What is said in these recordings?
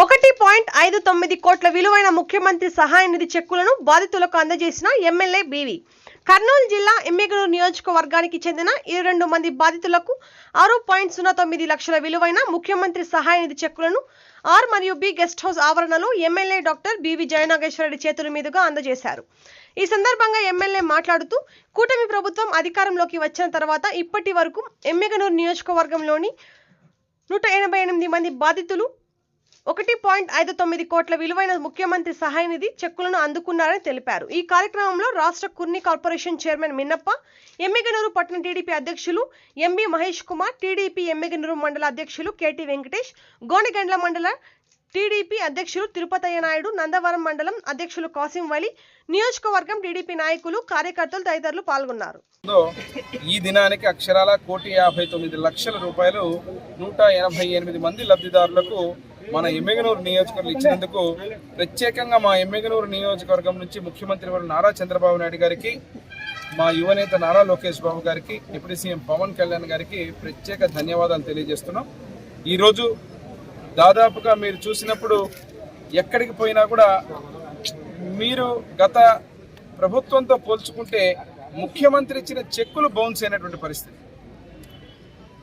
ఒకటి పాయింట్ ఐదు తొమ్మిది కోట్ల విలువైన ముఖ్యమంత్రి సహాయ నిధి చెక్కులను బాధితులకు అందజేసిన ఎమ్మెల్యే బీవీ. కర్నూలు జిల్లా ఎమ్మిగనూరు నియోజకవర్గానికి చెందిన ఇరవై రెండు మంది బాధితులకు ఆరు పాయింట్ సున్నా తొమ్మిది లక్షల విలువైన ముఖ్యమంత్రి సహాయ నిధి చెక్కులను ఆర్ మరియు బి గెస్ట్ హౌస్ ఆవరణలో ఎమ్మెల్యే డాక్టర్ బివి జయనాగేశ్వరరెడ్డి చేతుల మీదుగా అందజేశారు. ఈ సందర్భంగా ఎమ్మెల్యే మాట్లాడుతూ కూటమి ప్రభుత్వం అధికారంలోకి వచ్చిన తర్వాత ఇప్పటి వరకు ఎమ్మిగనూరు నియోజకవర్గంలోని నూట ఎనభై ఎనిమిది మంది బాధితులు ఒకటి పాయింట్ ఐదు తొమ్మిది కోట్ల విలువైన ముఖ్యమంత్రి సహాయ నిధి చెక్కులను అందుకున్నారని తెలిపారు. ఈ కార్యక్రమంలో రాష్ట్ర కుర్ని కార్పొరేషన్ చైర్మన్ మిన్నప్ప ఎమ్మిగనూరు పట్టణ టీడీపీ అధ్యక్షులు ఎంబీ మహేష్ కుమార్ టీడీపీ ఎమ్మిగనూరు మండల అధ్యక్షులు కేటీ వెంకటేష్ గోనెగండ్ల మండల టీడీపీ అధ్యక్షులు తిరుపతయ్య నాయుడు నందవరం మండలం అధ్యక్షులు కాసిం వలి నియోజకవర్గం టీడీపీ నాయకులు కార్యకర్తలు తదితరులు పాల్గొన్నారు. ఈ దినానికి అక్షరాల కోటి యాభై తొమ్మిది లక్షల రూపాయలు నూట ఎనభై ఎనిమిది మంది లబ్ధిదారులకు మన ఎమ్మెగనూరు నియోజకవర్గం ఇచ్చినందుకు ప్రత్యేకంగా మా ఎమ్మెగనూరు నియోజకవర్గం నుంచి ముఖ్యమంత్రి వారు నారా చంద్రబాబు నాయుడు గారికి మా యువనేత నారా లోకేష్ బాబు గారికి డిప్యూటీ సీఎం పవన్ కళ్యాణ్ గారికి ప్రత్యేక ధన్యవాదాలు తెలియజేస్తున్నాం. ఈరోజు దాదాపుగా మీరు చూసినప్పుడు ఎక్కడికి పోయినా కూడా మీరు గత ప్రభుత్వంతో పోల్చుకుంటే ముఖ్యమంత్రి ఇచ్చిన చెక్కులు బౌన్స్ అయినటువంటి పరిస్థితి.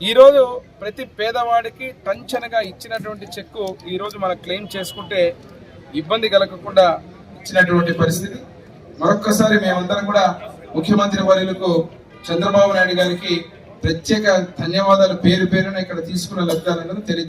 ఈరోజు ప్రతి పేదవాడికి టంచనగా ఇచ్చినటువంటి చెక్కు ఈరోజు మనం క్లెయిమ్ చేసుకుంటే ఇబ్బంది కలగకుండా ఇచ్చినటువంటి పరిస్థితి. మరొక్కసారి మేమందరం కూడా ముఖ్యమంత్రి వర్యులకు చంద్రబాబు నాయుడు గారికి ప్రత్యేక ధన్యవాదాలు పేరు పేరున ఇక్కడ తీసుకున్న లబ్ధాలను తెలియ